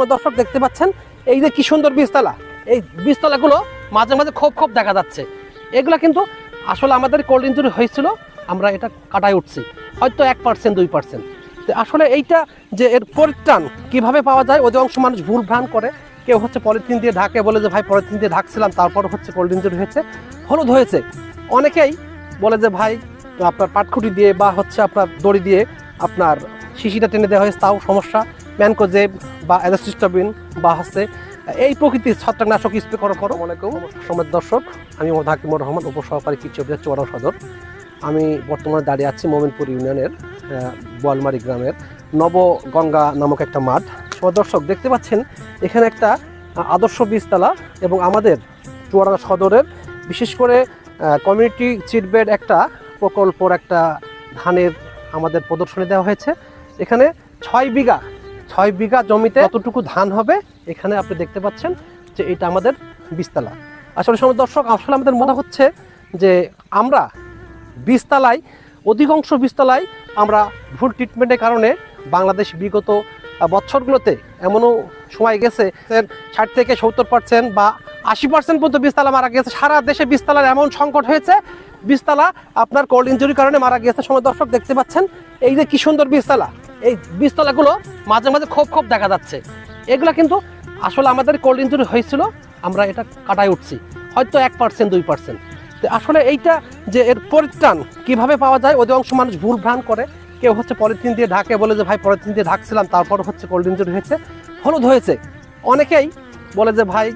সময় দর্শক দেখতে পাচ্ছেন। এই যে কি সুন্দর বীজতলা। এই বীজতলাগুলো মাঝে মাঝে খোপ খোপ দেখা যাচ্ছে। এগুলো কিন্তু আসলে আমাদের কোল্ড ইঞ্জুরি হয়েছিল, আমরা এটা কাটায় উঠছি। হয়তো এক পার্সেন্ট দুই পার্সেন্ট আসলে এইটা যে এর পরিত্রাণ কীভাবে পাওয়া যায় অধিকাংশ মানুষ ভুল ভ্রান করে, কেউ হচ্ছে পলিথিন দিয়ে ঢাকে বলে যে, ভাই পলিথিন দিয়ে ঢাকছিলাম, তারপর হচ্ছে কোল্ড ইঞ্জুরি হয়েছে। হলুদ হয়েছে। অনেকেই বলে যে, ভাই, আপনার পাটখুটি দিয়ে বা হচ্ছে আপনার দড়ি দিয়ে আপনার শিশিটা টেনে দেওয়া হয়েছে, তাও সমস্যা। ম্যানকোজেব বা অ্যাজাস্টিস্টাবিন বা হচ্ছে, এই প্রকৃতির ছত্রাকনাশক স্প্রে করার পরও অনেকেও সময় দর্শক, আমি মোহাম্মদ হাকিমুর রহমান, উপসহকারী কৃষি অফিসার চৌড়া সদর। আমি বর্তমানে দাঁড়িয়ে আছি মোমিনপুর ইউনিয়নের বোয়ালমারি গ্রামের নবগঙ্গা নামক একটা মাঠ। দর্শক, দেখতে পাচ্ছেন, এখানে একটা আদর্শ বীজতলা এবং আমাদের চুয়াডাঙ্গা সদরের, বিশেষ করে কমিউনিটি চিটবেড একটা প্রকল্পর একটা ধানের আমাদের প্রদর্শনী দেওয়া হয়েছে। এখানে ছয় বিঘা ছয় বিঘা জমিতে কতটুকু ধান হবে এখানে আপনি দেখতে পাচ্ছেন যে এটা আমাদের বিস্তালা আসলে সময় দর্শক, আসলে আমাদের মনে হচ্ছে যে আমরা বিস্তালায় অধিকাংশ বিস্তালায় আমরা ভুল ট্রিটমেন্টের কারণে বাংলাদেশ বিগত বছরগুলোতে এমনও সময় গেছে ষাট থেকে সত্তর পার্সেন্ট বা আশি পার্সেন্ট পর্যন্ত বীজতলা মারা গেছে সারা দেশে বিস্তালার এমন সংকট হয়েছে, বীজতলা আপনার কোল্ড ইঞ্জুরির কারণে মারা গেছে সময় দর্শক দেখতে পাচ্ছেন, এই যে কি সুন্দর বীজতলা, এই বীজতলাগুলো মাঝে মাঝে খোপ খোপ দেখা যাচ্ছে। এগুলো কিন্তু আসলে আমাদের কোল্ড ইঞ্জুরি হয়েছিল, আমরা এটা কাটায় উঠছি, হয়তো এক পার্সেন্ট দুই পার্সেন্ট আসলে এইটা যে এর পরিত্রাণ কীভাবে পাওয়া যায়, অধিকাংশ মানুষ ভুল ভ্রাণ করে। কেউ হচ্ছে পলিথিন দিয়ে ঢাকে বলে যে, ভাই পলিথিন দিয়ে ঢাকছিলাম, তারপর হচ্ছে কোল্ড ইঞ্জুরি হয়েছে। হলুদ হয়েছে। অনেকেই বলে যে, ভাই,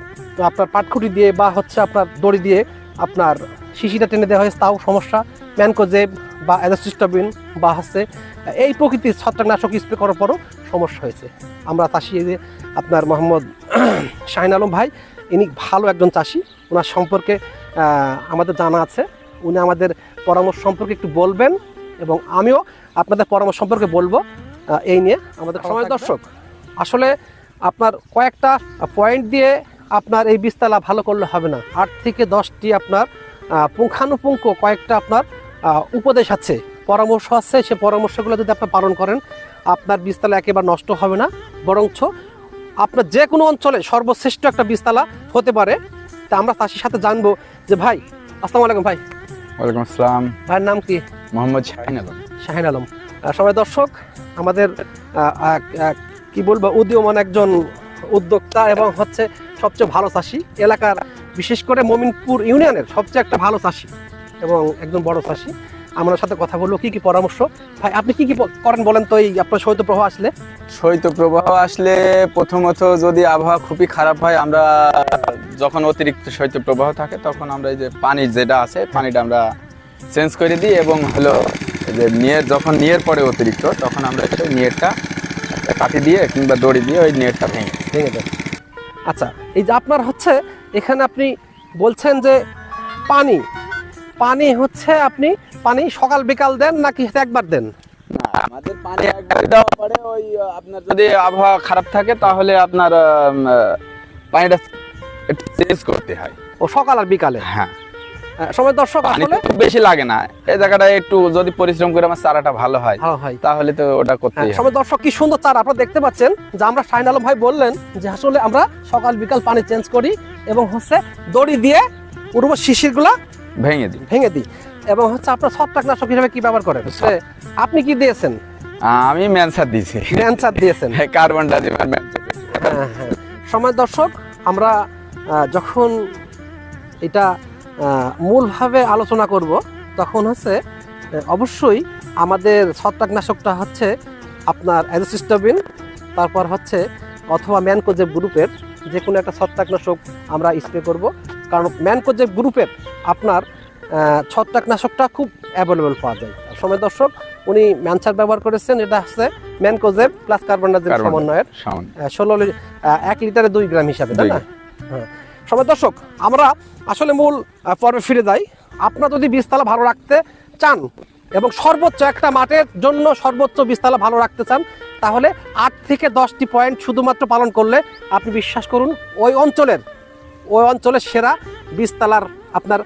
আপনার পাটখুটি দিয়ে বা হচ্ছে আপনার দড়ি দিয়ে আপনার শিশিটা টেনে দেওয়া হয়েছে, তাও সমস্যা। ম্যানকোজেব বা অ্যাজাস্টিস্টাবিন বা হচ্ছে এই প্রকৃতির ছত্রাকনাশক স্প্রে করার পরও সমস্যা হয়েছে। আমরা চাষি যে আপনার মোহাম্মদ শাহিন আলম ভাই, ইনি ভালো একজন চাষি। ওনার সম্পর্কে আমাদের জানা আছে। উনি আমাদের পরামর্শ সম্পর্কে একটু বলবেন এবং আমিও আপনাদের পরামর্শ সম্পর্কে বলব এই নিয়ে আমাদের সময় দর্শক। আসলে আপনার কয়েকটা পয়েন্ট দিয়ে আপনার এই বিস্তালা ভালো করলে হবে না। আট থেকে দশটি আপনার পুঙ্খানুপুঙ্খ কয়েকটা আপনার উপদেশ আছে পরামর্শ আছে সে পরামর্শগুলো যদি আপনি পালন করেন আপনার বীজতলা একেবারে নষ্ট হবে না। বরঞ্চ আপনার যে কোনো অঞ্চলে সর্বশ্রেষ্ঠ একটা বীজতলা হতে পারে। তা আমরা চাষির সাথে জানব যে ভাই আসসালামু আলাইকুম ভাই। ওয়ালাইকুম আসসালাম। ভাইয়ের নাম কি? মোহাম্মদ শাহিন আলম। শাহিন আলম। সবাই দর্শক আমাদের কি বলব উদীয়মান একজন উদ্যোক্তা এবং হচ্ছে সবচেয়ে ভালো চাষি। এলাকার বিশেষ করে মমিনপুর ইউনিয়নের সবচেয়ে একটা ভালো চাষি এবং একজন বড় চাষি। আমার সাথে কথা বলব কি কি পরামর্শ? ভাই আপনি কি কি করেন বলেন তো এই আপনার শৈত্যপ্রবাহ আসলে? শৈত্যপ্রবাহ আসলে প্রথমত যদি আবহাওয়া খুবই খারাপ হয় আমরা যখন অতিরিক্ত শৈত্যপ্রবাহ থাকে তখন আমরা এই যে পানি যেটা আছে পানিটা আমরা চেঞ্জ করে দিই এবং হলো যে নিয়ের যখন নিয়ের পরে অতিরিক্ত তখন আমরা সেই নিয়েরটা কাটি দিয়ে কিংবা দড়ি দিয়ে ওই নেটটা ভেঙে। ভেঙে দেন আচ্ছা এই যে আপনার হচ্ছে এখানে আপনি বলছেন যে পানি। পানি হচ্ছে আপনি পানি সকাল বিকাল দেন নাকি একবার দেন? আমাদের পানি একবার দেওয়া পরে ওই আপনার যদি আবহাওয়া খারাপ থাকে তাহলে আপনার পানিটা একটু চেঞ্জ করতে হয়। ও সকাল আর বিকালে? হ্যাঁ। সময় দর্শক আসলে খুব বেশি লাগে না। এই জায়গাটা একটু যদি পরিশ্রম করে আমার চারাটা ভালো হয় তাহলে তো ওটা হ্যাঁ, হবে। সময় দর্শক কি সুন্দর চার আপনারা দেখতে পাচ্ছেন যে আমরা শাহিন আলম ভাই বললেন যে আসলে আমরা সকাল বিকাল পানি চেঞ্জ করি এবং হচ্ছে দড়ি দিয়ে পুরো শিশিরগুলা ভেঙে দিই। ভেঙে দিই। এবং হচ্ছে আপনার ছত্রাকনাশক হিসেবে কি ব্যবহার করেন? আপনি কি দিয়েছেন? আমি ম্যানসার দিয়েছি। ক্যান্সার দিয়েছেন। কার্বন ম্যানসার হ্যাঁ, হ্যাঁ। সময় দর্শক আমরা যখন এটা মূলভাবে আলোচনা করব তখন হচ্ছে অবশ্যই আমাদের ছত্রাকনাশকটা হচ্ছে আপনার অ্যাজোসিস্টাবিন তারপর হচ্ছে অথবা ম্যানকোজেব গ্রুপের যে কোনো একটা ছত্রাকনাশক আমরা স্প্রে করব। কারণ ম্যানকোজেব গ্রুপের আপনার ছত্রাকনাশকটা খুব অ্যাভেলেবল পাওয়া যায়। সময় দর্শক উনি ম্যানসার ব্যবহার করেছেন এটা হচ্ছে ম্যানকোজেব প্লাস কার্বন ডাইঅক্সাইড সমন্বয়ের ষোলো এক লিটারে দুই গ্রাম হিসাবে তাই না? হ্যাঁ। সবাই দর্শক আমরা আসলে মূল পর্বে ফিরে যাই। আপনার যদি বীজতলা ভালো রাখতে চান এবং সর্বোচ্চ একটা মাঠের জন্য সর্বোচ্চ বীজতলা ভালো রাখতে চান তাহলে আট থেকে দশটি পয়েন্ট শুধুমাত্র পালন করলে আপনি বিশ্বাস করুন ওই অঞ্চলের ওই অঞ্চলের সেরা বীজতলার আপনার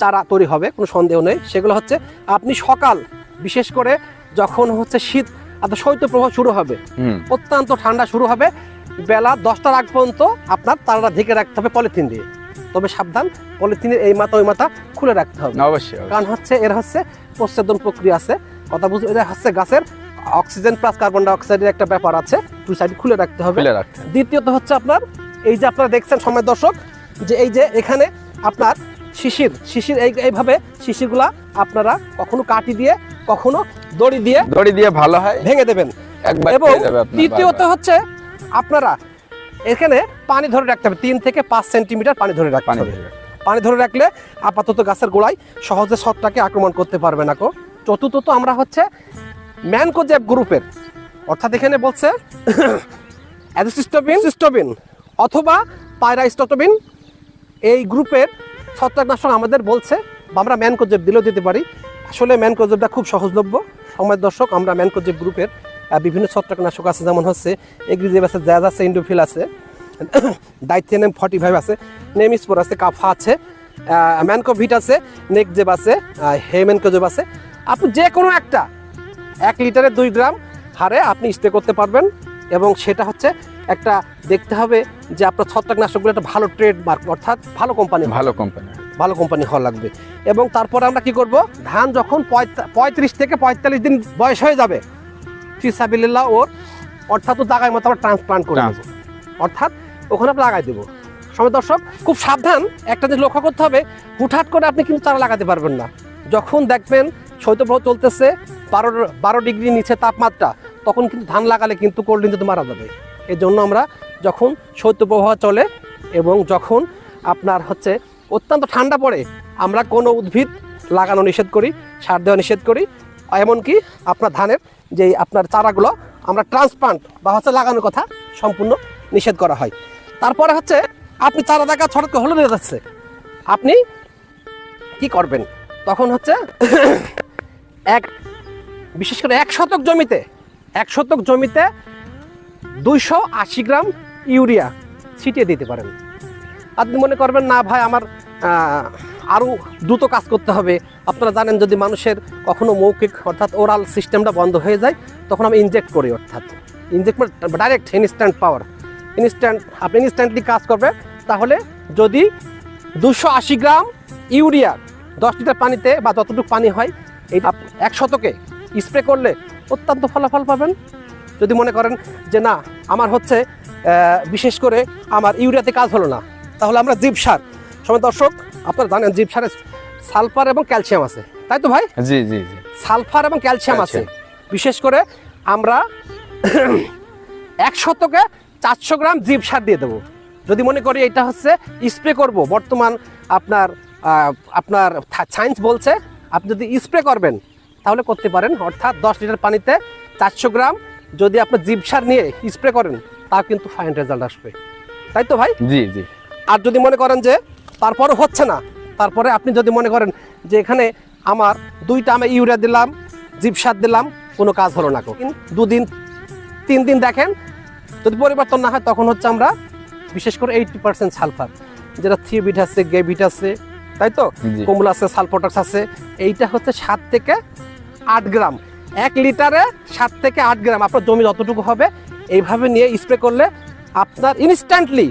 চারা তৈরি হবে কোনো সন্দেহ নেই। সেগুলো হচ্ছে আপনি সকাল বিশেষ করে যখন হচ্ছে শীত আপনার শৈত্যপ্রবাহ শুরু হবে অত্যন্ত ঠান্ডা শুরু হবে বেলা দশটার আগ পর্যন্ত আপনার তারাটা ঢেকে রাখতে হবে পলিথিন দিয়ে। তবে সাবধান পলিথিনের এই মাথা ওই মাথা খুলে রাখতে হবে। অবশ্যই। কারণ হচ্ছে এর হচ্ছে প্রচ্ছেদন প্রক্রিয়া আছে। কথা বুঝতে এটা হচ্ছে গাছের অক্সিজেন প্লাস কার্বন ডাইঅক্সাইডের একটা ব্যাপার আছে দুই সাইড খুলে রাখতে হবে। দ্বিতীয়ত হচ্ছে আপনার এই যে আপনারা দেখছেন সময় দর্শক যে এই যে এখানে আপনার শিশির শিশির এই এইভাবে শিশিরগুলা আপনারা কখনো কাটি দিয়ে কখনো দড়ি দিয়ে দড়ি দিয়ে ভালো হয়। ভেঙে দেবেন। এবং তৃতীয়ত হচ্ছে আপনারা এখানে পানি ধরে রাখতে হবে। তিন থেকে পাঁচ সেন্টিমিটার পানি ধরে রাখতে পানি হবে। পানি ধরে রাখলে আপাতত গাছের গোড়ায় সহজে ছত্রাকে আক্রমণ করতে পারবে না কো চতুর্থত আমরা হচ্ছে ম্যানকোজেব গ্রুপের অর্থাৎ এখানে বলছে অ্যাজিস্টোবিন সিস্টোবিন অথবা পায়রাস্টোটোবিন এই গ্রুপের ছত্রাকনাশক আমাদের বলছে বা আমরা ম্যানকোজেব দিলেও দিতে পারি। আসলে ম্যানকোজেবটা খুব সহজলভ্য। সময় দর্শক আমরা ম্যানকোজেব গ্রুপের বিভিন্ন ছত্রাকনাশক আছে যেমন হচ্ছে এগ্রিজেব আছে জ্যাজ আছে ইন্ডোফিল আছে ডাইথেনেম ফর্টি ফাইভ আছে নেমিসপোর আছে কাফা আছে ম্যানকোভিট আছে নেকজেব আছে হেমেনকোজেব আছে। আপনি যে কোনো একটা এক লিটারে দুই গ্রাম হারে আপনি স্প্রে করতে পারবেন এবং সেটা হচ্ছে একটা দেখতে হবে যে আপনার ছত্রাকনাশকগুলো একটা ভালো ট্রেড মার্ক অর্থাৎ ভালো কোম্পানি ভালো কোম্পানি ভালো কোম্পানি হওয়া লাগবে। এবং তারপরে আমরা কি করব? ধান যখন পঁয়ত্রিশ থেকে পঁয়তাল্লিশ দিন বয়স হয়ে যাবে ফিসাবিল্লাহ ওর অর্থাৎ ও জায়গায় মতো আমরা ট্রান্সপ্লান্ট করে দেবো অর্থাৎ ওখানে আমরা লাগাই দেবো। সময় দর্শক খুব সাবধান। একটা জিনিস লক্ষ্য করতে হবে হুটহাট করে আপনি কিন্তু চারা লাগাতে পারবেন না। যখন দেখবেন শৈত্যপ্রবাহ চলতেছে বারো বারো ডিগ্রি নিচে তাপমাত্রা তখন কিন্তু ধান লাগালে কিন্তু কোল্ড ড্রিঙ্ক মারা যাবে। এর জন্য আমরা যখন শৈত্যপ্রবাহ চলে এবং যখন আপনার হচ্ছে অত্যন্ত ঠান্ডা পড়ে আমরা কোনো উদ্ভিদ লাগানো নিষেধ করি সার দেওয়া নিষেধ করি। এমনকি আপনার ধানের যে আপনার চারাগুলো আমরা ট্রান্সপ্লান্ট বা হচ্ছে লাগানোর কথা সম্পূর্ণ নিষেধ করা হয়। তারপরে হচ্ছে আপনি চারা দেখা ছড়কে হলুদ হয়ে যাচ্ছে। আপনি কি করবেন? তখন হচ্ছে এক, বিশেষ করে এক শতক জমিতে, এক শতক জমিতে দুইশো আশি গ্রাম ইউরিয়া ছিটিয়ে দিতে পারেন। আপনি মনে করবেন, না ভাই, আমার আরও দ্রুত কাজ করতে হবে। আপনারা জানেন যদি মানুষের কখনো মৌখিক অর্থাৎ ওরাল সিস্টেমটা বন্ধ হয়ে যায়, তখন আমি ইনজেক্ট করি অর্থাৎ। Inject direct instant power instant আপনি ইনস্ট্যান্টলি কাজ করবে, তাহলে যদি দুশো আশি গ্রাম ইউরিয়া দশ লিটার পানিতে বা যতটুকু পানি হয়, এই এক শতকে স্প্রে করলে অত্যন্ত ফলাফল পাবেন। যদি মনে করেন যে না, আমার হচ্ছে বিশেষ করে আমার ইউরিয়াতে কাজ হলো না, তাহলে আমরা জীব সার সময় দর্শক আপনারা জানেন জীব সারে সালফার এবং ক্যালসিয়াম আছে। তাই তো ভাই? জি জি জি। সালফার এবং ক্যালসিয়াম আছে। বিশেষ করে আমরা এক শতকে চারশো গ্রাম জীব সার দিয়ে দেবো। যদি মনে করি এটা হচ্ছে স্প্রে করব বর্তমান আপনার আপনার সায়েন্স বলছে আপনি যদি স্প্রে করবেন তাহলে করতে পারেন অর্থাৎ দশ লিটার পানিতে চারশো গ্রাম যদি আপনি জীব সার নিয়ে স্প্রে করেন তা কিন্তু ফাইন রেজাল্ট আসবে। তাই তো ভাই? জি জি। আর যদি মনে করেন যে তারপরে হচ্ছে না তারপরে আপনি যদি মনে করেন যে এখানে আমার দুইটা আমি ইউরিয়া দিলাম জিপসার দিলাম কোনো কাজ হলো না। দুদিন তিন দিন দেখেন যদি পরিবর্তন না হয় তখন হচ্ছে আমরা বিশেষ করে এইটটি পার্সেন্ট সালফার যেটা থ্রি বিট আছে গে বিট আছে তাই তো। কমলা আছে সালপোটাক্স আছে এইটা হচ্ছে সাত থেকে আট গ্রাম এক লিটারে সাত থেকে আট গ্রাম আপনার জমি যতটুকু হবে এইভাবে নিয়ে স্প্রে করলে আপনার ইনস্ট্যান্টলি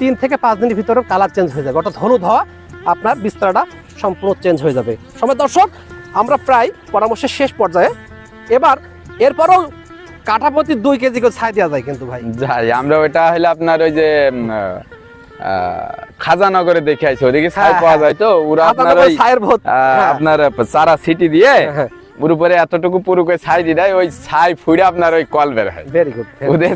তিন থেকে পাঁচ দিনের ভিতরে কালার চেঞ্জ হয়ে যাবে অর্থাৎ হলুদ হওয়া আপনার বিস্তারটা সম্পূর্ণ চেঞ্জ হয়ে যাবে সময় দর্শক আমরা প্রায় পরামর্শের শেষ পর্যায়ে এবার এরপরও কাঠাপতি দুই কেজি করে ছাই দেওয়া যায় কিন্তু ভাই যাই আমরা ওইটা হলে আপনার ওই যে খাজানগরে দেখে আইছি ওদিকে ছাই হ্যাঁ, পাওয়া হ্যাঁ। যায় তো ওরা আপনার ওই হ্যাঁ। আপনার চারা সিটি দিয়ে হ্যাঁ। ওর উপরে এতটুকু পুরো করে ছাই দিয়ে দেয় ওই ছাই ফুড়ে আপনার ওই কল বের হয়। ভেরি গুড ওদের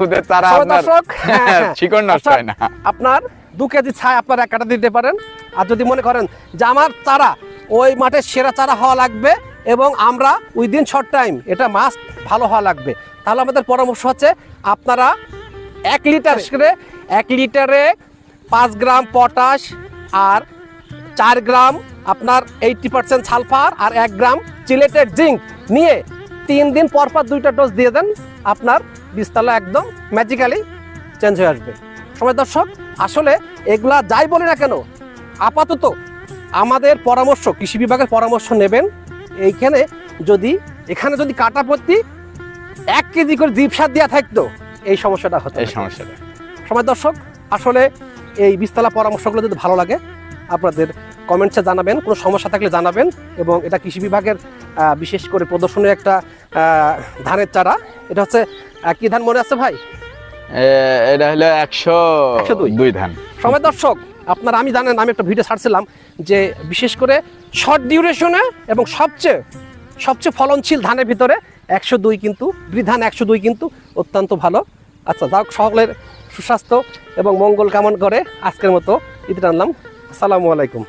ওদের সময় আপনার হ্যাঁ, হ্যাঁ। শিকড় নষ্ট হয় না। আপনার দু কেজি ছাই আপনার এক কাটা দিতে পারেন। আর যদি মনে করেন যে আমার চারা ওই মাঠের সেরা চারা হওয়া লাগবে এবং আমরা উইদিন শর্ট টাইম এটা মাস্ট ভালো হওয়া লাগবে। তাহলে আমাদের পরামর্শ হচ্ছে আপনারা এক লিটার করে এক লিটারে পাঁচ গ্রাম পটাশ আর চার গ্রাম আপনার এইটটি পার্সেন্ট সালফার আর এক গ্রাম চিলেটেড জিঙ্ক নিয়ে তিন দিন পর পর দুইটা ডোজ দিয়ে দেন আপনার বীজতলা একদম ম্যাজিক্যালি চেঞ্জ হয়ে আসবে। সময় দর্শক আসলে এগুলা যাই বলি না কেন আপাতত আমাদের পরামর্শ কৃষি বিভাগের পরামর্শ নেবেন। এইখানে যদি এখানে যদি কাটা প্রতি এক কেজি করে জীব সার দেওয়া থাকতো এই সমস্যাটা হতো এই সমস্যাটা। সময় দর্শক আসলে এই বিস্তালা পরামর্শগুলো যদি ভালো লাগে আপনাদের কমেন্টসে জানাবেন কোনো সমস্যা থাকলে জানাবেন এবং এটা কৃষি বিভাগের বিশেষ করে প্রদর্শনী একটা ধানের চারা। এটা হচ্ছে কি ধান মনে আছে ভাই? এটা হলো একশো 102 দুই। ধান। সময় দর্শক আপনারা আমি জানেন আমি একটা ভিডিও ছাড়ছিলাম যে বিশেষ করে শর্ট ডিউরেশনে এবং সবচেয়ে সবচেয়ে ফলনশীল ধানের ভিতরে একশো দুই কিন্তু বৃধান একশো দুই কিন্তু অত্যন্ত ভালো। আচ্ছা যাক সকলের সুস্বাস্থ্য এবং মঙ্গল কামন করে আজকের মতো। ঈদ আনলাম আসসালামু আলাইকুম।